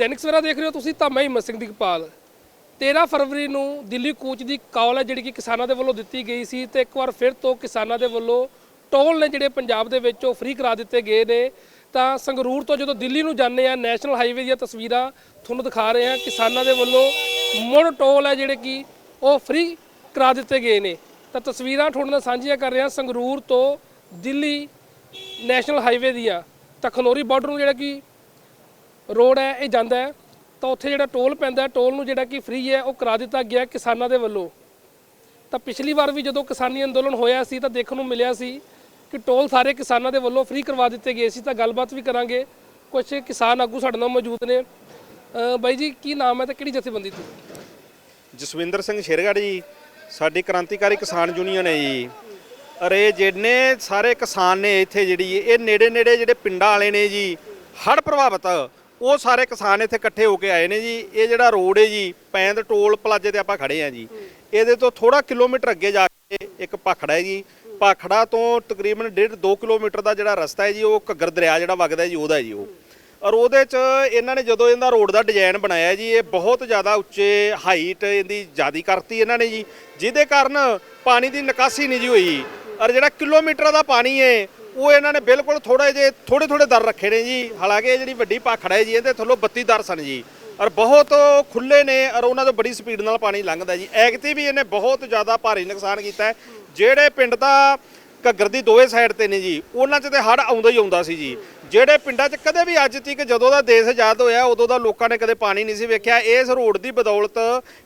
ਦੈਨਿਕ ਸਵੇਰਾ ਦੇਖ ਰਹੇ ਹੋ ਤੁਸੀਂ ਤਾਂ ਮੈਂ ਹਿੰਮਤ ਸਿੰਘ ਦੀਪਾਲ 13 ਫਰਵਰੀ ਨੂੰ ਦਿੱਲੀ ਕੂਚ ਦੀ ਕਾਲ ਹੈ ਜਿਹੜੀ ਕਿ ਕਿਸਾਨਾਂ ਦੇ ਵੱਲੋਂ ਦਿੱਤੀ ਗਈ ਸੀ ਤੇ ਇੱਕ ਵਾਰ ਫਿਰ ਤੋਂ ਕਿਸਾਨਾਂ ਦੇ ਵੱਲੋਂ ਟੋਲ ਨੇ ਜਿਹੜੇ ਪੰਜਾਬ ਦੇ ਵਿੱਚ ਉਹ ਫ੍ਰੀ ਕਰਾ ਦਿੱਤੇ ਗਏ ਨੇ। ਤਾਂ ਸੰਗਰੂਰ ਤੋਂ ਜਦੋਂ ਦਿੱਲੀ ਨੂੰ ਜਾਂਦੇ ਆ ਨੈਸ਼ਨਲ ਹਾਈਵੇ ਦੀਆਂ ਤਸਵੀਰਾਂ ਤੁਹਾਨੂੰ ਦਿਖਾ ਰਹੇ ਹਾਂ, ਕਿਸਾਨਾਂ ਦੇ ਵੱਲੋਂ ਮੁੜ ਟੋਲ ਹੈ ਜਿਹੜੇ ਕਿ ਉਹ ਫ੍ਰੀ ਕਰਾ ਦਿੱਤੇ ਗਏ ਨੇ। ਤਾਂ ਤਸਵੀਰਾਂ ਤੁਹਾਡੇ ਨਾਲ ਸਾਂਝੀਆਂ ਕਰ ਰਹੇ ਹਾਂ ਸੰਗਰੂਰ ਤੋਂ ਦਿੱਲੀ ਨੈਸ਼ਨਲ ਹਾਈਵੇ ਦੀਆਂ। ਤਾਂ ਖਨੌਰੀ ਬਾਰਡਰ ਨੂੰ ਜਿਹੜਾ ਕਿ ਰੋਡ ਹੈ, ਇਹ ਜਾਂਦਾ ਹੈ। ਤਾਂ ਉੱਥੇ ਜਿਹੜਾ ਟੋਲ ਪੈਂਦਾ ਟੋਲ ਨੂੰ ਜਿਹੜਾ ਕਿ ਫ੍ਰੀ ਹੈ, ਉਹ ਕਰਾ ਦਿੱਤਾ ਗਿਆ ਕਿਸਾਨਾਂ ਦੇ ਵੱਲੋਂ। ਤਾਂ ਪਿਛਲੀ ਵਾਰ ਵੀ ਜਦੋਂ ਕਿਸਾਨੀ ਅੰਦੋਲਨ ਹੋਇਆ ਸੀ, ਤਾਂ ਦੇਖਣ ਨੂੰ ਮਿਲਿਆ ਸੀ ਕਿ ਟੋਲ ਸਾਰੇ ਕਿਸਾਨਾਂ ਦੇ ਵੱਲੋਂ ਫ੍ਰੀ ਕਰਵਾ ਦਿੱਤੇ ਗਏ ਸੀ। ਤਾਂ ਗੱਲਬਾਤ ਵੀ ਕਰਾਂਗੇ। ਕੁਝ ਕਿਸਾਨ ਆਗੂ ਸਾਡੇ ਨਾਲ ਮੌਜੂਦ ਨੇ। ਅਹ ਬਾਈ ਜੀ, ਕੀ ਨਾਮ ਹੈ ਤੇ ਕਿਹੜੀ ਜਥੇਬੰਦੀ ਤੋਂ? ਜਸਵਿੰਦਰ ਸਿੰਘ ਸ਼ੇਰਗੜ੍ਹ ਜੀ, ਸਾਡੀ ਕ੍ਰਾਂਤੀਕਾਰੀ ਕਿਸਾਨ ਯੂਨੀਅਨ ਹੈ ਜੀ। ਅਰੇ, ਜਿੰਨੇ ਸਾਰੇ ਕਿਸਾਨ ਨੇ ਇੱਥੇ ਜਿਹੜੀ, ਇਹ ਨੇੜੇ ਨੇੜੇ ਜਿਹੜੇ ਪਿੰਡਾਂ ਵਾਲੇ ਨੇ ਜੀ, ਹੜ੍ਹ ਪ੍ਰਭਾਵਿਤ ਉਹ ਸਾਰੇ ਕਿਸਾਨ ਇੱਥੇ ਇਕੱਠੇ ਹੋ ਕੇ ਆਏ ਨੇ ਜੀ। ਇਹ ਜਿਹੜਾ ਰੋਡ ਹੈ ਜੀ, ਪੈਂਦ ਟੋਲ ਪਲਾਜ਼ੇ ਤੇ ਆਪਾਂ ਖੜੇ ਆ ਜੀ। ਇਹਦੇ ਤੋਂ ਥੋੜਾ ਕਿਲੋਮੀਟਰ ਅੱਗੇ ਜਾ ਕੇ ਇੱਕ ਪਾਖੜਾ ਹੈ ਜੀ। ਪਾਖੜਾ ਤੋਂ ਤਕਰੀਬਨ 1.5 2 ਕਿਲੋਮੀਟਰ ਦਾ ਜਿਹੜਾ ਰਸਤਾ ਹੈ ਜੀ, ਉਹ ਘੱਗਰ ਦਰਿਆ ਜਿਹੜਾ ਵਗਦਾ ਜੀ, ਉਹਦਾ ਜੀ ਉਹ। ਔਰ ਉਹਦੇ ਚ ਇਹਨਾਂ ਨੇ ਜਦੋਂ ਇਹਦਾ ਰੋਡ ਦਾ ਡਿਜ਼ਾਈਨ ਬਣਾਇਆ ਜੀ, ਇਹ ਬਹੁਤ ਜ਼ਿਆਦਾ ਉੱਚੇ ਹਾਈਟ ਇਹਦੀ ਜ਼ਿਆਦੀ ਕਰਤੀ ਇਹਨਾਂ ਨੇ ਜੀ। ਜਿਹਦੇ ਕਾਰਨ ਪਾਣੀ ਦੀ ਨਿਕਾਸੀ ਨਹੀਂ ਜੀ ਹੋਈ। ਔਰ ਜਿਹੜਾ ਕਿਲੋਮੀਟਰ ਦਾ ਪਾਣੀ ਹੈ ਉਹ ਇਹਨਾਂ ਨੇ ਬਿਲਕੁਲ ਥੋੜੇ ਜੇ ਥੋੜੇ ਥੋੜੇ ਦਰ ਰੱਖੇ ਨੇ ਜੀ। ਹਾਲਾਂਕਿ ਇਹ ਜਿਹੜੀ ਵੱਡੀ ਪਾਖੜਾ ਹੈ ਜੀ, ਇਹਦੇ ਥੱਲੋਂ 32 ਦਰ ਸਨ ਜੀ। ਔਰ ਬਹੁਤ ਖੁੱਲੇ ਨੇ ਔਰ ਉਹਨਾਂ ਤੋਂ ਬੜੀ ਸਪੀਡ ਨਾਲ ਪਾਣੀ ਲੰਘਦਾ ਜੀ। ਐਗਤੀ ਵੀ ਇਹਨੇ ਬਹੁਤ ਜ਼ਿਆਦਾ ਭਾਰੀ ਨੁਕਸਾਨ ਕੀਤਾ ਜਿਹੜੇ ਪਿੰਡ ਦਾ ਘੱਗਰ ਦੀ ਦੋਵੇਂ ਸਾਈਡ ਤੇ ਨੇ ਜੀ, ਉਹਨਾਂ 'ਚ ਤੇ ਹੜ ਆਉਂਦਾ ਹੀ ਆਉਂਦਾ ਸੀ ਜੀ। ਜਿਹੜੇ ਪਿੰਡਾਂ 'ਚ ਕਦੇ ਵੀ ਅੱਜ ਤੱਕ ਜਦੋਂ ਦਾ ਦੇਸ਼ ਆਜ਼ਾਦ ਹੋਇਆ, ਉਦੋਂ ਦਾ ਲੋਕਾਂ ਨੇ ਕਦੇ ਪਾਣੀ ਨਹੀਂ ਸੀ ਵੇਖਿਆ। ਇਸ ਰੋਡ ਦੀ ਬਦੌਲਤ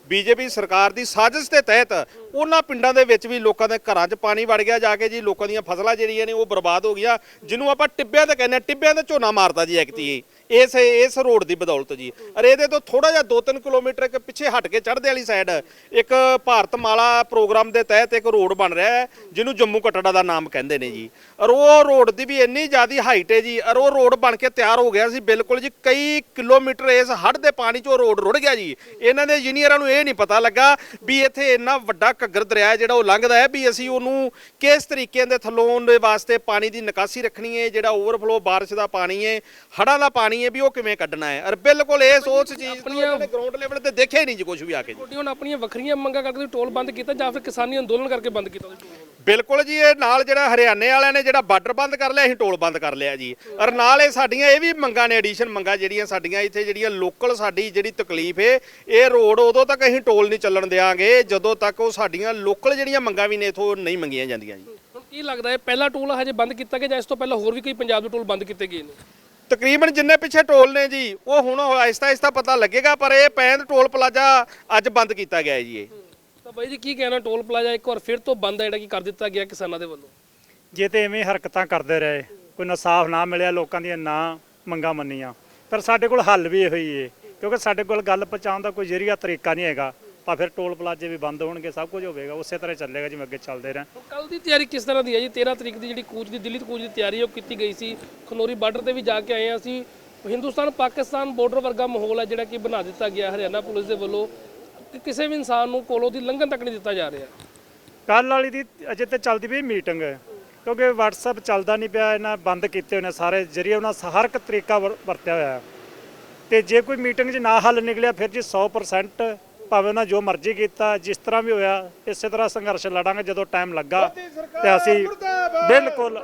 ਬੀਜੇਪੀ ਸਰਕਾਰ ਦੀ ਸਾਜ਼ਿਸ਼ ਦੇ ਤਹਿਤ ਉਹਨਾਂ ਪਿੰਡਾਂ ਦੇ ਵਿੱਚ ਵੀ ਲੋਕਾਂ ਦੇ ਘਰਾਂ 'ਚ ਪਾਣੀ ਵੜ ਗਿਆ। ਜਾ ਕੇ ਜੀ ਲੋਕਾਂ ਦੀਆਂ ਫਸਲਾਂ ਜਿਹੜੀਆਂ ਨੇ ਉਹ ਬਰਬਾਦ ਹੋ ਗਈਆਂ, ਜਿਹਨੂੰ ਆਪਾਂ ਟਿੱਬਿਆਂ ਤੇ ਕਹਿੰਦੇ ਆ। ਟਿੱਬਿਆਂ ਤੇ ਝੋਨਾ ਮਾਰਦਾ ਜੀ ਐਕਤੀ ਇਸ ਇਸ ਰੋਡ ਦੀ ਬਦੌਲਤ ਜੀ। ਅਰੇ ਇਹਦੇ ਤੋਂ ਥੋੜਾ ਜਿਹਾ 2-3 ਕਿਲੋਮੀਟਰ ਇੱਕ ਪਿੱਛੇ ਹਟ ਕੇ ਚੜ੍ਹਦੇ ਵਾਲੀ ਸਾਈਡ ਇੱਕ ਭਾਰਤ ਮਾਲਾ ਪ੍ਰੋਗਰਾਮ ਦੇ ਤਹਿਤ ਇੱਕ ਰੋਡ ਬਣ ਰਿਹਾ ਹੈ, ਜਿਹਨੂੰ ਜੰਮੂ ਕਟੜਾ ਦਾ ਨਾਮ ਕਹਿੰਦੇ ਨੇ ਜੀ। ਔਰ ਉਹ ਰੋਡ ਦੀ ਵੀ ਇੰਨੀ ਜ਼ਿਆਦੀ ਹਾਈਟ ਹੈ ਜੀ, ਔਰ ਉਹ ਰੋਡ ਬਣ ਕੇ ਤਿਆਰ ਹੋ ਗਿਆ ਸੀ ਬਿਲਕੁਲ ਜੀ, ਕਈ ਕਿਲੋਮੀਟਰ ਇਸ ਹੜ੍ਹ ਦੇ ਪਾਣੀ 'ਚੋਂ ਰੋਡ ਰੁੜ ਗਿਆ ਜੀ। ਇਹਨਾਂ ਦੇ ਇੰਜੀਨੀਅਰਾਂ ਨੂੰ ਇਹ ਨਹੀਂ ਪਤਾ ਲੱਗਾ ਵੀ ਇੱਥੇ ਇੰਨਾ ਵੱਡਾ ਘੱਗਰ ਦਰਿਆ ਹੈ ਜਿਹੜਾ ਉਹ ਲੰਘਦਾ ਹੈ, ਵੀ ਅਸੀਂ ਉਹਨੂੰ ਕਿਸ ਤਰੀਕੇ ਦੇ ਥੱਲੋਂ ਦੇ ਵਾਸਤੇ ਪਾਣੀ ਦੀ ਨਿਕਾਸੀ ਰੱਖਣੀ ਹੈ, ਜਿਹੜਾ ਓਵਰਫਲੋ ਬਾਰਿਸ਼ ਦਾ ਪਾਣੀ ਹੈ, ਹੜ੍ਹਾਂ ਦਾ ਪਾਣੀ ਹੈ ਵੀ ਉਹ ਕਿਵੇਂ ਕੱਢਣਾ ਹੈ। ਔਰ ਬਿਲਕੁਲ ਇਹ ਸੋਚ ਚੀਜ਼ ਆਪਣੀਆਂ ਗਰਾਊਂਡ ਲੈਵਲ ਤੇ ਦੇਖਿਆ ਹੀ ਨਹੀਂ ਜੀ ਕੁਝ ਵੀ ਆ ਕੇ ਜੀ। ਤੁਹਾਡੀ ਹੁਣ ਆਪਣੀਆਂ ਵੱਖਰੀਆਂ ਮੰਗਾਂ ਕਰਕੇ ਤੁਸੀਂ ਟੋਲ ਬੰਦ ਕੀਤਾ ਜਾਂ ਫਿਰ ਕਿਸਾਨੀ ਅੰਦੋਲਨ ਕਰਕੇ ਬੰਦ ਕੀਤਾ ਤੁਸੀਂ ਟੋਲ? ਬਿਲਕੁਲ ਜੀ ਇਹ ਨਾਲ ਜਿਹੜਾ ਹਰਿਆਣੇ ਵਾਲਿਆਂ ਨੇ ਜਿਹੜਾ ਬਾਰਡਰ ਬੰਦ ਕਰ ਲਿਆ ਅਸੀਂ ਟੋਲ ਬੰਦ ਕਰ ਲਿਆ ਜੀ। ਔਰ ਨਾਲ ਇਹ ਸਾਡੀਆਂ ਇਹ ਵੀ ਮੰਗਾਂ ਨੇ ਐਡੀਸ਼ਨ ਮੰਗਾਂ ਜਿਹੜੀਆਂ ਸਾਡੀਆਂ ਇੱਥੇ ਜਿਹੜੀਆਂ ਲੋਕਲ ਸਾਡੀ ਜਿਹੜੀ ਤਕਲੀਫ ਹੈ ਇਹ ਰੋਡ ਉਦੋਂ ਤੱਕ ਅਸੀਂ ਟੋਲ ਨਹੀਂ ਚੱਲਣ ਦੇਵਾਂਗੇ ਜਦੋਂ ਤੱਕ ਉਹ ਸਾਡੀਆਂ ਲੋਕਲ ਜਿਹੜੀਆਂ ਮੰਗਾਂ ਵੀ ਨੇ ਇਥੋਂ ਨਹੀਂ ਮੰਗੀਆਂ ਜਾਂਦੀਆਂ ਜੀ। ਹੁਣ ਕੀ ਲੱਗਦਾ ਹੈ ਪਹਿਲਾ ਟੋਲ ਹਜੇ ਬੰਦ ਕੀਤਾ ਗਿਆ ਜਾਂ ਇਸ ਤੋਂ ਪਹਿਲਾਂ ਹੋਰ ਵੀ ਕੋਈ ਪੰਜਾਬ ਦੇ ਟੋਲ ਬੰਦ ਕੀਤੇ ਗਏ ਨੇ? ਤਕਰੀਬਨ ਜਿੰਨੇ ਪਿੱਛੇ ਟੋਲ ਨੇ ਜੀ ਉਹ ਹੁਣ ਆਹਿਸਤਾ ਆਹਿਸਤਾ ਪਤਾ ਲੱਗੇਗਾ ਪਰ ਇਹ ਪੈਂਦ ਟੋਲ ਪਲਾਜ਼ਾ ਅੱਜ ਬੰਦ ਕੀਤਾ ਗਿਆ ਹੈ ਜੀ ਇਹ। ਤਾਂ ਬਾਈ ਜੀ ਕੀ ਕਹਿਣਾ ਟੋਲ ਪਲਾਜ਼ਾ ਇੱਕ ਵਾਰ ਫਿਰ ਤੋਂ ਬੰਦ ਹੈ ਜਿਹੜਾ ਕਿ ਕਰ ਦਿੱਤਾ ਗਿਆ ਕਿਸਾਨਾਂ ਦੇ ਵੱਲੋਂ? ਜੇ ਤੇ ਐਵੇਂ ਹਰਕਤਾਂ ਕਰਦੇ ਰਹੇ ਕੋਈ ਇਨਸਾਫ ਨਾ ਮਿਲਿਆ ਲੋਕਾਂ ਦੀਆਂ ਨਾ ਮੰਗਾਂ ਮੰਨੀਆਂ ਪਰ ਸਾਡੇ ਕੋਲ ਹੱਲ ਵੀ ਇਹੋ ਹੀ ਏ ਕਿਉਂਕਿ ਸਾਡੇ ਕੋਲ ਗੱਲ ਪਹੁੰਚਾਉਣ ਦਾ ਕੋਈ ਜ਼ਰੀਆ ਤਰੀਕਾ ਨਹੀਂ ਹੈਗਾ। ਤਾਂ ਫਿਰ ਟੋਲ ਪਲਾਜ਼ੇ ਵੀ ਬੰਦ ਹੋਣਗੇ ਸਭ ਕੁਝ ਹੋਵੇਗਾ ਉਸੇ ਤਰ੍ਹਾਂ ਚੱਲੇਗਾ ਜਿਵੇਂ ਅੱਗੇ ਚੱਲਦੇ ਰਹੇ। ਕੱਲ ਦੀ ਤਿਆਰੀ ਕਿਸ ਤਰ੍ਹਾਂ ਦੀ ਹੈ ਜੀ? 13 ਤਰੀਕ ਦੀ ਜਿਹੜੀ ਕੂਚ ਦੀ ਦਿੱਲੀ ਤੋਂ ਕੂਚ ਦੀ ਤਿਆਰੀ ਉਹ ਕੀਤੀ ਗਈ ਸੀ। ਖਨੌਰੀ ਬਾਰਡਰ ਤੇ ਵੀ ਜਾ ਕੇ ਆਏ ਹਾਂ ਅਸੀਂ। ਹਿੰਦੁਸਤਾਨ ਪਾਕਿਸਤਾਨ ਬਾਰਡਰ ਵਰਗਾ ਮਾਹੌਲ ਹੈ ਜਿਹੜਾ ਕਿ ਬਣਾ ਦਿੱਤਾ ਗਿਆ ਹਰਿਆਣਾ ਪੁਲਿਸ ਦੇ ਵੱਲੋਂ। ਕਿ ਕਿਸੇ ਵੀ ਇਨਸਾਨ ਨੂੰ ਕੋਲੋਂ ਦੀ ਲੰਘਣ ਤੱਕ ਨਹੀਂ ਦਿੱਤਾ ਜਾ ਰਿਹਾ। ਕੱਲ ਵਾਲੀ ਦੀ ਅਜੇ ਤੇ ਚੱਲਦੀ ਪਈ ਮੀਟਿੰਗ ਕਿਉਂਕਿ WhatsApp ਚੱਲਦਾ ਨਹੀਂ ਪਿਆ ਇਹਨਾਂ ਬੰਦ ਕੀਤੇ ਹੋਏ ਨੇ ਸਾਰੇ ਜਰੀਏ ਉਹਨਾਂ ਹਰ ਇੱਕ ਤਰੀਕਾ ਵਰ- ਵਰਤਿਆ ਹੋਇਆ। ਤੇ ਜੇ ਕੋਈ ਮੀਟਿੰਗ 'ਚ ਨਾ ਹੱਲ ਨਿਕਲਿਆ ਫਿਰ ਜੀ 100% ਭਾਵੇਂ ਉਹਨਾਂ ਜੋ ਮਰਜ਼ੀ ਕੀਤਾ ਜਿਸ ਤਰ੍ਹਾਂ ਵੀ ਹੋਇਆ ਇਸੇ ਤਰ੍ਹਾਂ ਸੰਘਰਸ਼ ਲੜਾਂਗੇ ਜਦੋਂ ਟਾਈਮ ਲੱਗਾ ਤੇ ਅਸੀਂ ਬਿਲਕੁਲ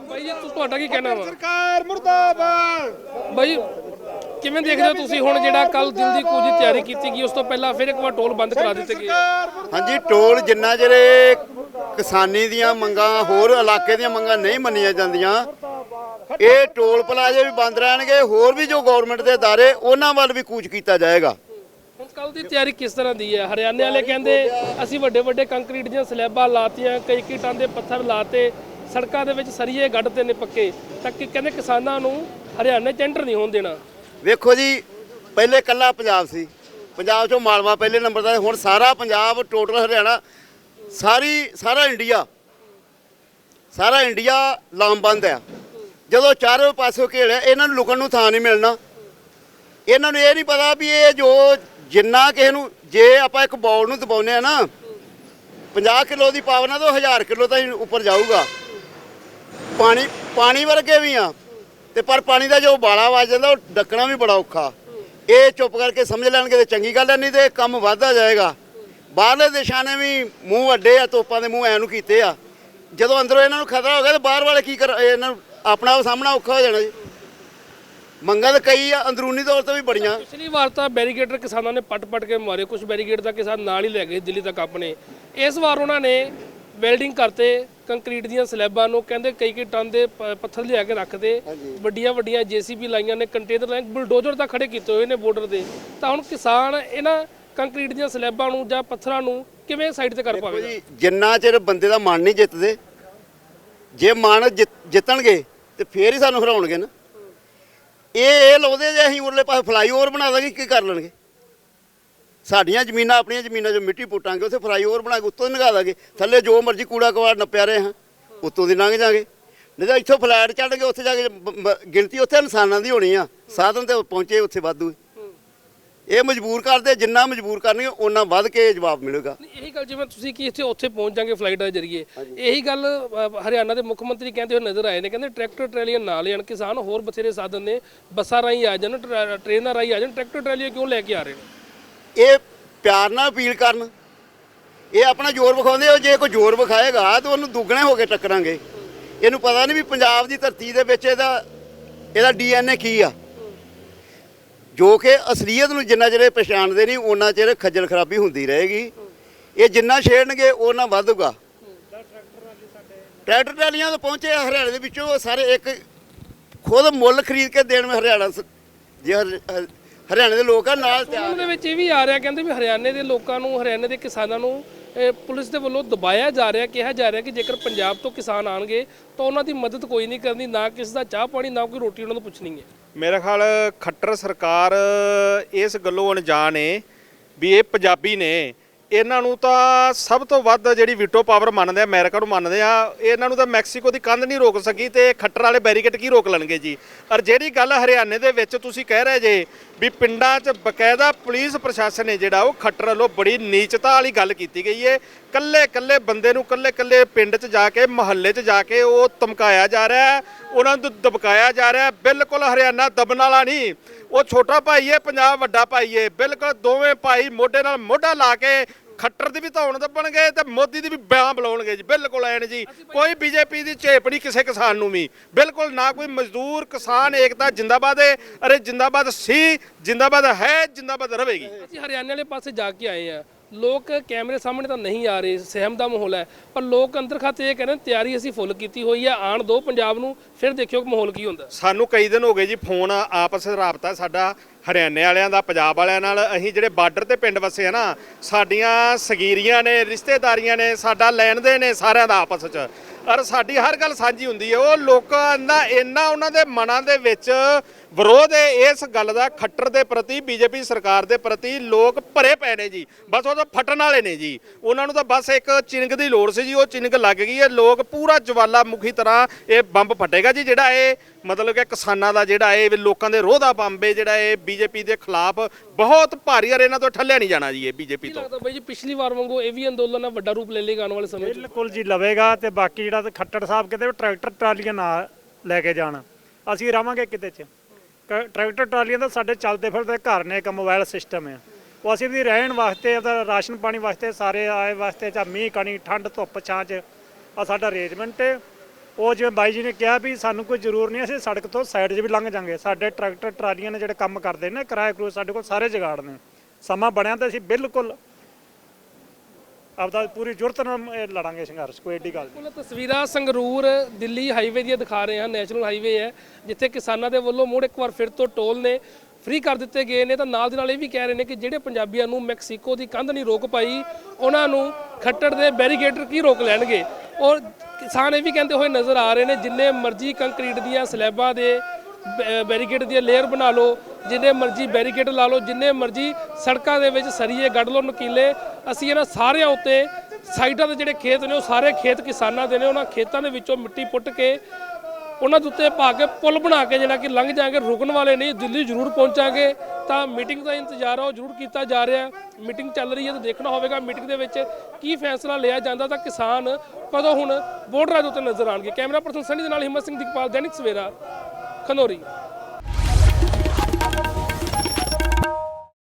ਬਾਈ ਜੀ ਤੁ- ਤੁਹਾਡਾ ਕੀ ਕਹਿਣਾ ਵਾ ਸਰਕਾਰ ਮੁਰਦਾਬਾਦ ਬਾਈ ਕਿਵੇਂ ਦੇਖਦੇ ਹੋ ਤੁਸੀਂ ਹੁਣ ਜਿਹੜਾ ਕੱਲ ਦਿਲ ਦੀ ਕੂਚ ਦੀ ਤਿਆਰੀ ਕੀਤੀ ਗਈ ਉਸ ਤੋਂ ਪਹਿਲਾਂ ਫਿਰ ਇੱਕ ਵਾਰ ਟੋਲ ਬੰਦ ਕਰਾ ਦਿੱਤੇ ਗਏ ਹਾਂਜੀ ਟੋਲ ਜਿੰਨਾ ਜਿਹੜੇ ਕਿਸਾਨੀ ਦੀਆਂ ਮੰਗਾਂ ਹੋਰ ਇਲਾਕੇ ਦੀਆਂ ਮੰਗਾਂ ਨਹੀਂ ਮੰਨੀਆਂ ਜਾਂਦੀਆਂ ਇਹ ਟੋਲ ਪਲਾਜ਼ੇ ਵੀ ਬੰਦ ਰਹਿਣਗੇ ਹੋਰ ਵੀ ਜੋ ਗਵਰਨਮੈਂਟ ਦੇ ادارے ਉਹਨਾਂ ਵੱਲ ਵੀ ਕੂਚ ਕੀਤਾ ਜਾਏਗਾ ਹੁਣ ਕੱਲ ਦੀ ਤਿਆਰੀ ਕਿਸ ਤਰ੍ਹਾਂ ਦੀ ਹੈ? ਹਰਿਆਣੇ ਵਾਲੇ ਕਹਿੰਦੇ ਅਸੀਂ ਵੱਡੇ ਵੱਡੇ ਕੰਕਰੀਟ ਦੀਆਂ ਸਲੈਬਾਂ ਲਾਤੀਆਂ, ਕਈ ਕਈ ਟਨ ਦੇ ਪੱਥਰ ਲਾਤੇ, ਸੜਕਾਂ ਦੇ ਵਿੱਚ ਸਰੀਏ ਗੱਡਦੇ ਨੇ ਪੱਕੇ ਤਾਂ ਕਿ ਕਹਿੰਦੇ ਕਿਸਾਨਾਂ ਨੂੰ ਹਰਿਆਣੇ ਚ ਐਂਟਰ ਨਹੀਂ ਹੋਣ ਦੇਣਾ। ਵੇਖੋ ਜੀ, ਪਹਿਲੇ ਕੱਲਾ ਪੰਜਾਬ ਸੀ। ਪੰਜਾਬ ਚੋਂ ਮਾਲਵਾ ਪਹਿਲੇ ਨੰਬਰ ਦਾ ਹੁਣ ਸਾਰਾ ਪੰਜਾਬ, ਟੋਟਲ ਹਰਿਆਣਾ, ਸਾਰੀ, ਸਾਰਾ ਇੰਡੀਆ ਸਾਰਾ ਇੰਡੀਆ ਲਾਮਬੰਦ ਆ। ਜਦੋਂ ਚਾਰੇ ਪਾਸੋਂ ਘੇੜਿਆ ਇਹਨਾਂ ਨੂੰ ਲੁਕਣ ਨੂੰ ਥਾਂ ਨਹੀਂ ਮਿਲਣਾ। ਇਹਨਾਂ ਨੂੰ ਇਹ ਨਹੀਂ ਪਤਾ ਵੀ ਇਹ ਜੋ ਜਿੰਨਾ ਕਿਸੇ ਨੂੰ, ਜੇ ਆਪਾਂ ਇੱਕ ਬੌਲ ਨੂੰ ਦਬਾਉਨੇ ਆ ਨਾ 50 ਕਿਲੋ ਦੀ ਪਾਵਰ ਨਾਲ ਤਾਂ 1000 ਕਿਲੋ ਤਾਈਂ ਉੱਪਰ ਜਾਊਗਾ। ਪਾਣੀ ਪਾਣੀ ਵਰਗੇ ਵੀ ਆ, ਤੇ ਪਰ ਪਾਣੀ ਦਾ ਜੋ ਉਬਾਲਾ ਵੱਜ ਜਾਂਦਾ, ਉਹ ਡੱਕਣਾ ਵੀ ਬੜਾ ਔਖਾ। ਇਹ ਚੁੱਪ ਕਰਕੇ ਸਮਝ ਲੈਣਗੇ ਤੇ ਚੰਗੀ ਗੱਲ ਹੈ, ਨਹੀਂ ਤੇ ਕੰਮ ਵੱਧਦਾ ਜਾਏਗਾ। ਬਾਹਰਲੇ ਦੇਸ਼ਾਂ ਨੇ ਵੀ ਮੂੰਹ ਵੱਡੇ ਆ, ਤੋਪਾਂ ਦੇ ਮੂੰਹ ਐ ਨੂੰ ਕੀਤੇ ਆ। ਜਦੋਂ ਅੰਦਰੋਂ ਇਹਨਾਂ ਨੂੰ ਖਤਰਾ ਹੋ ਗਿਆ, ਤੇ ਬਾਹਰ ਵਾਲੇ ਕੀ ਕਰ, ਇਹਨਾਂ ਨੂੰ ਆਪਣਾ ਆਪ ਸਾਹਮਣਾ ਔਖਾ ਹੋ ਜਾਣਾ ਜੀ। ਮੰਗਾਂ ਤਾਂ ਕਈ ਆ ਅੰਦਰੂਨੀ ਤੌਰ ਤੇ ਵੀ ਬੜੀਆਂ। ਪਿਛਲੀ ਵਾਰ ਤਾਂ ਬੈਰੀਕੇਡਰ ਕਿਸਾਨਾਂ ਨੇ ਪੱਟ-ਪੱਟ ਕੇ ਮਾਰੇ ਕੁਝ ਬੈਰੀਕੇਡ ਦਾ ਕਿਸਾਨ ਨਾਲ ਹੀ ਲੈ ਗਏ ਦਿੱਲੀ ਤੱਕ ਆਪਣੇ। ਇਸ ਵਾਰ ਉਹਨਾਂ ਨੇ ਵੈਲਡਿੰਗ ਕਰਤੇ ਕੰਕਰੀਟ ਦੀਆਂ ਸਲੈਬਾਂ ਨੂੰ ਕਹਿੰਦੇ ਕਈ ਕਈ ਟਨ ਦੇ ਪ- ਪੱਥਰ ਲਿਆ ਕੇ ਰੱਖਦੇ ਵੱਡੀਆਂ ਵੱਡੀਆਂ ਜੀਸੀਬੀ ਲਾਈਆਂ ਨੇ ਕੰਟੇਨਰ ਲਾਈਨ ਬੁਲਡੋਜ਼ਰ ਤਾਂ ਖੜੇ ਕੀਤੇ ਹੋਏ ਨੇ ਬਾਰਡਰ ਦੇ। ਤਾਂ ਹੁਣ ਕਿਸਾਨ ਇਹਨਾਂ ਕੰਕਰੀਟ ਦੀਆਂ ਸਲੈਬਾਂ ਨੂੰ ਜਾਂ ਪੱਥਰਾਂ ਨੂੰ ਕਿਵੇਂ ਸਾਈਡ ਤੇ ਕਰ ਦੇਖੋ ਪਾਵੇਗਾ? ਜੀ ਜਿੰਨਾ ਚਿਰ ਬੰਦੇ ਦਾ ਮਨ ਨਹੀਂ ਜਿੱਤਦੇ ਜੇ ਮਨ ਜਿੱਤ- ਜਿੱਤਣਗੇ ਤੇ ਫੇਰ ਹੀ ਸਾਨੂੰ ਹਰਾਉਣਗੇ ਨਾ। ਇਹ ਇਹ ਲਾਉਂਦੇ ਜੇ ਅਸੀਂ ਉਰਲੇ ਪਾਸੇ ਫਲਾਈਓਵਰ ਬਣਾ ਦਾਂਗੇ, ਕੀ ਕਰ ਲੈਣਗੇ? ਸਾਡੀਆਂ ਜ਼ਮੀਨਾਂ ਆਪਣੀਆਂ ਜ਼ਮੀਨਾਂ 'ਚੋਂ ਮਿੱਟੀ ਪੁੱਟਾਂਗੇ, ਉੱਥੇ ਫਲਾਈਓਵਰ ਬਣਾ ਕੇ ਉੱਤੋਂ ਦੀ ਲੰਘਾ ਦਾਂਗੇ। ਥੱਲੇ ਜੋ ਮਰਜ਼ੀ ਕੂੜਾ ਕਵਾੜ ਨੱਪਿਆ ਰਹੇ ਹਾਂ, ਉੱਤੋਂ ਦੀ ਲੰਘ ਜਾਾਂਗੇ। ਨਹੀਂ ਤਾਂ ਇੱਥੋਂ ਫਲੈਟ ਚੜ੍ਹ ਕੇ ਉੱਥੇ ਜਾ ਕੇ ਬ- ਗਿਣਤੀ ਉੱਥੇ ਇਨਸਾਨਾਂ ਦੀ ਹੋਣੀ ਆ, ਸਾਧਨ ਤੇ ਪਹੁੰਚੇ ਉੱਥੇ ਵਾਧੂ। ਇਹ ਮਜਬੂਰ ਕਰਦੇ ਜਿੰਨਾ ਮਜਬੂਰ ਕਰਨਗੇ ਉਹਨਾਂ ਵੱਧ ਕੇ ਜਵਾਬ ਮਿਲੇਗਾ। ਇਹੀ ਗੱਲ ਜਿਵੇਂ ਤੁਸੀਂ ਕਿ ਇੱਥੇ ਉੱਥੇ ਪਹੁੰਚ ਜਾਗੇ ਫਲਾਈਟ ਦੇ ਜ਼ਰੀਏ। ਇਹੀ ਗੱਲ ਹਰਿਆਣਾ ਦੇ ਮੁੱਖ ਮੰਤਰੀ ਕਹਿੰਦੇ ਹੋਏ ਨਜ਼ਰ ਆਏ ਨੇ ਕਹਿੰਦੇ ਟਰੈਕਟਰ ਟਰੈਲੀਆਂ ਨਾ ਲੈਣ ਕਿਸਾਨ ਹੋਰ ਬਥੇਰੇ ਸਾਧਨ ਨੇ ਬੱਸਾਂ ਰਾਹੀਂ ਆ ਜਾਣ ਟਰ- ਟ੍ਰੇਨਾਂ ਰਾਹੀਂ ਆ ਜਾਣ ਟਰੈਕਟਰ ਟਰੈਲੀਆਂ ਕਿਉਂ ਲੈ ਕੇ ਆ ਰਹੇ ਨੇ? ਇਹ ਪਿਆਰ ਨਾਲ ਅਪੀਲ ਕਰਨ। ਇਹ ਆਪਣਾ ਜ਼ੋਰ ਵਿਖਾਉਂਦੇ ਹੋ ਜੇ ਕੋਈ ਜ਼ੋਰ ਵਿਖਾਏਗਾ ਤਾਂ ਉਹਨੂੰ ਦੁੱਗਣੇ ਹੋ ਕੇ ਟੱਕਰਾਂਗੇ। ਇਹਨੂੰ ਪਤਾ ਨਹੀਂ ਵੀ ਪੰਜਾਬ ਦੀ ਧਰਤੀ ਦੇ ਵਿੱਚ ਇਹਦਾ ਇਹਦਾ ਡੀਐਨਏ ਕੀ ਆ। ਜੋ ਕਿ ਅਸਲੀਅਤ ਨੂੰ ਜਿੰਨਾ ਚਿਰ ਇਹ ਪਛਾਣਦੇ ਨਹੀਂ ਉਹਨਾਂ ਚਿਰ ਖੱਜਲ ਖਰਾਬੀ ਹੁੰਦੀ ਰਹੇਗੀ। ਇਹ ਜਿੰਨਾ ਛੇੜਨਗੇ ਉਹਨਾਂ ਵਧੂਗਾ। ਟਰੈਕਟਰ ਟਰਾਲੀਆਂ ਤੋਂ ਪਹੁੰਚੇ ਹਰਿਆਣੇ ਦੇ ਵਿੱਚੋਂ ਸਾਰੇ ਇੱਕ ਖੁਦ ਮੁੱਲ ਖਰੀਦ ਕੇ ਦੇਣ ਵਿੱਚ ਹਰਿਆਣਾ ਜੇ ਹਰ- ਹਰ- ਹਰਿਆਣੇ ਦੇ ਲੋਕ ਆ ਨਾਲ ਤਿਆਰ ਦੇ ਵਿੱਚ ਇਹ ਵੀ ਆ ਰਿਹਾ ਕਹਿੰਦੇ ਵੀ ਹਰਿਆਣੇ ਦੇ ਲੋਕਾਂ ਨੂੰ ਹਰਿਆਣੇ ਦੇ ਕਿਸਾਨਾਂ ਨੂੰ ਪੁਲਿਸ ਦੇ ਵੱਲੋਂ ਦਬਾਇਆ ਜਾ ਰਿਹਾ ਕਿਹਾ ਜਾ ਰਿਹਾ ਕਿ ਜੇਕਰ ਪੰਜਾਬ ਤੋਂ ਕਿਸਾਨ ਆਣਗੇ ਤਾਂ ਉਹਨਾਂ ਦੀ ਮਦਦ ਕੋਈ ਨਹੀਂ ਕਰਨੀ ਨਾ ਕਿਸੇ ਦਾ ਚਾਹ ਪਾਣੀ ਨਾ ਕੋਈ ਰੋਟੀ ਉਹਨਾਂ ਨੂੰ ਪੁੱਛਣੀ ਹੈ। ਮੇਰਾ ਖਿਆਲ ਖੱਟਰ ਸਰਕਾਰ ਇਸ ਗੱਲੋਂ ਅਣਜਾਣ ਏ ਵੀ ਇਹ ਪੰਜਾਬੀ ਨੇ। ਇਹਨਾਂ ਨੂੰ ਤਾਂ ਸਭ ਤੋਂ ਵੱਧ ਜਿਹੜੀ ਵੀਟੋ ਪਾਵਰ ਮੰਨਦੇ ਆ, ਅਮਰੀਕਾ ਨੂੰ ਮੰਨਦੇ ਆ, ਇਹਨਾਂ ਨੂੰ ਤਾਂ ਮੈਕਸੀਕੋ ਦੀ ਕੰਧ ਨਹੀਂ ਰੋਕ ਸਕੀ ਤੇ ਖੱਟਰ ਵਾਲੇ ਬੈਰੀਕੇਡ ਕੀ ਰੋਕ ਲੈਣਗੇ ਜੀ? ਔਰ ਜਿਹੜੀ ਗੱਲ ਹਰਿਆਣੇ ਦੇ ਵਿੱਚ ਤੁਸੀਂ ਕਹਿ ਰਹੇ ਜੇ ਵੀ ਪਿੰਡਾਂ 'ਚ ਬਕਾਇਦਾ ਪੁਲਿਸ ਪ੍ਰਸ਼ਾਸਨ ਹੈ ਜਿਹੜਾ ਉਹ ਖੱਟਰ ਵੱਲੋਂ ਬੜੀ ਨੀਚਤਾ ਵਾਲੀ ਗੱਲ ਕੀਤੀ ਗਈ ਹੈ ਕੱਲੇ ਕੱਲੇ ਬੰਦੇ ਨੂੰ ਕੱਲੇ ਕੱਲੇ ਪਿੰਡ 'ਚ ਜਾ ਕੇ, ਮਹੱਲੇ 'ਚ ਜਾ ਕੇ ਉਹ ਧਮਕਾਇਆ ਜਾ ਰਿਹਾ ਹੈ। ਉਹਨਾਂ ਨੂੰ ਦਬਕਾਇਆ ਜਾ ਰਿਹਾ ਹੈ। ਬਿਲਕੁਲ ਹਰਿਆਣਾ ਦਬਣ ਵਾਲਾ ਨਹੀਂ। ਉਹ ਛੋਟਾ ਭਾਈ ਹੈ ਪੰਜਾਬ ਵੱਡਾ ਭਾਈ ਹੈ ਬਿਲਕੁਲ ਦੋਵੇਂ ਭਾਈ ਮੋਢੇ ਨਾਲ ਮੋਢਾ ਲਾ ਕੇ ਖੱਟਰ ਦੀ ਵੀ ਧੌਣ ਦੱਬਣਗੇ ਤੇ ਮੋਦੀ ਦੀ ਵੀ ਬਿਆਨ ਬੁਲਾਉਣਗੇ ਜੀ ਬਿਲਕੁਲ ਐਨ ਜੀ। ਕੋਈ ਬੀਜੇਪੀ ਦੀ ਝੇਪ ਨਹੀਂ ਕਿਸੇ ਕਿਸਾਨ ਨੂੰ ਵੀ। ਬਿਲਕੁਲ ਨਾ ਕੋਈ ਮਜ਼ਦੂਰ ਕਿਸਾਨ ਏਕਤਾ ਜਿੰਦਾਬਾਦ ਏ। ਅਰੇ ਜਿੰਦਾਬਾਦ ਸੀ ਜਿੰਦਾਬਾਦ ਹੈ ਜਿੰਦਾਬਾਦ ਰਹੇਗੀ। ਅਸੀਂ ਹਰਿਆਣੇ ਵਾਲੇ ਪਾਸੇ ਜਾ ਕੇ ਆਏ ਆ। ਲੋਕ ਕੈਮਰੇ ਸਾਹਮਣੇ ਤਾਂ ਨਹੀਂ ਆ ਰਹੇ ਸਹਿਮ ਦਾ ਮਾਹੌਲ ਹੈ। ਪਰ ਲੋਕ ਅੰਦਰ ਖਾਤੇ ਇਹ ਕਹਿੰਦੇ ਤਿਆਰੀ ਅਸੀਂ ਫੁੱਲ ਕੀਤੀ ਹੋਈ ਹੈ ਆਣ ਦੋ ਪੰਜਾਬ ਨੂੰ ਫਿਰ ਦੇਖਿਓ ਕਿ ਮਾਹੌਲ ਕੀ ਹੁੰਦਾ। ਸਾਨੂੰ ਕਈ ਦਿਨ ਹੋ ਗਏ ਜੀ ਫੋਨ ਆਪਸ ਵਿੱਚ ਰਾਬਤਾ ਸਾਡਾ। ਹਰਿਆਣੇ ਵਾਲਿਆਂ ਦਾ, ਪੰਜਾਬ ਵਾਲਿਆਂ ਨਾਲ, ਅਸੀਂ ਜਿਹੜੇ ਬਾਰਡਰ ਤੇ ਪਿੰਡ ਵਸੇ ਆ ਨਾ, ਸਾਡੀਆਂ ਸਗੀਰੀਆਂ ਨੇ, ਰਿਸ਼ਤੇਦਾਰੀਆਂ ਨੇ, ਸਾਡਾ ਲੈਣ ਦੇ ਨੇ ਸਾਰਿਆਂ ਦਾ ਆਪਸ ਵਿੱਚ। ਔਰ ਸਾਡੀ ਹਰ ਗੱਲ ਸਾਂਝੀ ਹੁੰਦੀ ਹੈ। ਉਹ ਲੋਕਾਂ ਦਾ ਇੰਨਾ ਉਹਨਾਂ ਦੇ ਮਨਾਂ ਦੇ ਵਿੱਚ ਵਿਰੋਧ ਹੈ ਇਸ ਗੱਲ ਦਾ ਖੱਟਰ ਦੇ ਪ੍ਰਤੀ ਬੀਜੇਪੀ ਸਰਕਾਰ ਦੇ ਪ੍ਰਤੀ ਲੋਕ ਭਰੇ ਪਏ ਨੇ ਜੀ। ਬਸ ਉਹ ਤਾਂ ਫਟਣ ਵਾਲੇ ਨੇ ਜੀ। ਉਹਨਾਂ ਨੂੰ ਤਾਂ ਬਸ ਇੱਕ ਚਿੰਗ ਦੀ ਲੋੜ ਸੀ ਜੀ ਉਹ ਚਿੰਗ ਲੱਗ ਗਈ ਹੈ। ਲੋਕ ਪੂਰਾ ਜਵਾਲਾਮੁਖੀ ਤਰ੍ਹਾਂ ਇਹ ਬੰਬ ਫਟੇਗਾ ਜੀ ਜਿਹੜਾ ਇਹ ਮਤਲਬ ਕਿ ਕਿਸਾਨਾਂ ਦਾ ਜਿਹੜਾ ਇਹ ਲੋਕਾਂ ਦੇ ਰੋਹ ਦਾ ਬੰਬ ਹੈ ਜਿਹੜਾ ਇਹ ਬੀਜੇਪੀ ਦੇ ਖਿਲਾਫ ਬਹੁਤ ਭਾਰੀ ਔਰ ਇਹਨਾਂ ਤੋਂ ਠੱਲਿਆ ਨਹੀਂ ਜਾਣਾ ਜੀ ਇਹ ਬੀਜੇਪੀ ਤੋਂ। ਲੱਗਦਾ ਬਾਈ ਜੀ ਪਿਛਲੀ ਵਾਰ ਵਾਂਗੂ ਇਹ ਵੀ ਅੰਦੋਲਨ ਵੱਡਾ ਰੂਪ ਲੈ ਲੇਗਾ ਆਉਣ ਵਾਲੇ ਸਮੇਂ 'ਚ? ਬਿਲਕੁਲ ਜੀ ਲਵੇਗਾ ਤੇ ਬਾਕੀ ਜਿਹੜਾ ਖੱਟੜ ਸਾਹਿਬ ਕਹਿੰਦੇ ਵੀ ਟਰੈਕਟਰ ਟਰਾਲੀਆਂ ਨਾ ਲੈ ਕੇ ਜਾਣ। ਅਸੀਂ ਰਵਾਂਗੇ ਕਿਤੇ ਚ। ਕ- ਟਰੈਕਟਰ ਟਰਾਲੀਆਂ ਤਾਂ ਸਾਡੇ ਚੱਲਦੇ ਫਿਰਦੇ ਘਰ ਨੇ ਇੱਕ ਮੋਬਾਈਲ ਸਿਸਟਮ ਹੈ ਉਹ ਅਸੀਂ ਵੀ ਰਹਿਣ ਵਾਸਤੇ, ਉਹਦਾ ਰਾਸ਼ਨ ਪਾਣੀ ਵਾਸਤੇ, ਸਾਰੇ ਆਏ ਵਾਸਤੇ, ਜਾਂ ਮੀਂਹ, ਕਣੀ, ਠੰਡ, ਧੁੱਪ, ਛਾਂ ਚ ਆ ਸਾਡਾ ਅਰੇਂਜਮੈਂਟ ਹੈ ਉਹ ਜਿਵੇਂ ਬਾਈ ਜੀ ਨੇ ਕਿਹਾ ਵੀ ਸਾਨੂੰ ਕੋਈ ਜ਼ਰੂਰ ਨਹੀਂ, ਅਸੀਂ ਸੜਕ ਤੋਂ ਸਾਈਡ 'ਚ ਵੀ ਲੰਘ ਜਾਂਗੇ। ਸਾਡੇ ਟਰੈਕਟਰ ਟਰਾਲੀਆਂ ਨੇ ਜਿਹੜੇ ਕੰਮ ਕਰਦੇ ਨੇ ਕਿਰਾਏ ਕਰੂਏ ਸਾਡੇ ਕੋਲ ਸਾਰੇ ਜਗਾੜ ਨੇ। ਸਮਾਂ ਬਣਿਆ ਤਾਂ ਅਸੀਂ ਬਿਲਕੁਲ ਆਪਦਾ ਪੂਰੀ ਜੁਰਤ ਨਾਲ ਇਹ ਲੜਾਂਗੇ ਸੰਘਰਸ਼, ਕੋਈ ਏਡੀ ਗੱਲ ਨਹੀਂ। ਬਿਲਕੁਲ ਤਸਵੀਰਾਂ ਸੰਗਰੂਰ, ਦਿੱਲੀ ਹਾਈਵੇ ਦੀਆਂ ਦਿਖਾ ਰਹੇ ਹਾਂ, ਨੈਸ਼ਨਲ ਹਾਈਵੇ ਹੈ, ਜਿੱਥੇ ਕਿਸਾਨਾਂ ਦੇ ਵੱਲੋਂ ਮੁੜ ਇੱਕ ਵਾਰ ਫਿਰ ਤੋਂ ਟੋਲ ਨੇ ਫ੍ਰੀ ਕਰ ਦਿੱਤੇ ਗਏ ਨੇ। ਤਾਂ ਨਾਲ ਦੇ ਨਾਲ ਇਹ ਵੀ ਕਹਿ ਰਹੇ ਨੇ ਕਿ ਜਿਹੜੇ ਪੰਜਾਬੀਆਂ ਨੂੰ ਮੈਕਸੀਕੋ ਦੀ ਕੰਧ ਨਹੀਂ ਰੋਕ ਪਾਈ, ਉਹਨਾਂ ਨੂੰ ਖੱਟੜ ਦੇ ਬੈਰੀਗੇਟਰ ਕੀ ਰੋਕ ਲੈਣਗੇ? ਔਰ ਕਿਸਾਨ ਇਹ ਵੀ ਕਹਿੰਦੇ ਹੋਏ ਨਜ਼ਰ ਆ ਰਹੇ ਨੇ, ਜਿੰਨੇ ਮਰਜ਼ੀ ਕੰਕਰੀਟ ਦੀਆਂ ਸਲੈਬਾਂ ਦੇ ਬੈਰੀਕੇਡ ਦੀਆਂ ਲੇਅਰ ਬਣਾ ਲਓ, ਜਿੰਨੇ ਮਰਜ਼ੀ ਬੈਰੀਕੇਡ ਲਾ ਲਓ, ਜਿੰਨੇ ਮਰਜ਼ੀ ਸੜਕਾਂ ਦੇ ਵਿੱਚ ਸਰੀਏ ਗੱਡ ਲਓ, ਨਕੀਲੇ। ਅਸੀਂ ਇਹਨਾਂ ਸਾਰਿਆਂ ਉੱਤੇ ਸਾਈਡਾਂ ਦੇ ਜਿਹੜੇ ਖੇਤ ਨੇ, ਉਹ ਸਾਰੇ ਖੇਤ ਕਿਸਾਨਾਂ ਦੇ ਨੇ, ਉਹਨਾਂ ਖੇਤਾਂ ਦੇ ਵਿੱਚੋਂ ਮਿੱਟੀ ਪੁੱਟ ਕੇ, ਉਹਨਾਂ ਦੇ ਉੱਤੇ ਪਾ ਕੇ ਪੁਲ ਬਣਾ ਕੇ, ਜਿਹੜਾ ਕਿ ਲੰਘ ਜਾਾਂਗੇ ਰੁਕਣ ਵਾਲੇ ਨਹੀਂ, ਦਿੱਲੀ ਜ਼ਰੂਰ ਪਹੁੰਚਾਂਗੇ। ਤਾਂ ਮੀਟਿੰਗ ਦਾ ਇੰਤਜ਼ਾਰ ਆ, ਉਹ ਜ਼ਰੂਰ ਕੀਤਾ ਜਾ ਰਿਹਾ ਮੀਟਿੰਗ ਚੱਲ ਰਹੀ ਹੈ, ਤਾਂ ਦੇਖਣਾ ਹੋਵੇਗਾ ਮੀਟਿੰਗ ਦੇ ਵਿੱਚ ਕੀ ਫੈਸਲਾ ਲਿਆ ਜਾਂਦਾ, ਤਾਂ ਕਿਸਾਨ ਕਦੋਂ ਹੁਣ ਬੋਰਡਰਾਂ ਦੇ ਉੱਤੇ ਨਜ਼ਰ ਆਣਗੇ ਕੈਮਰਾ ਪਰਸਨ ਸਨੀ ਦੇ ਨਾਲ ਹਿੰਮਤ ਸਿੰਘ ਦੀਪਾਲ, ਦੈਨਿਕ ਸਵੇਰਾ। ਖਨੌਰੀ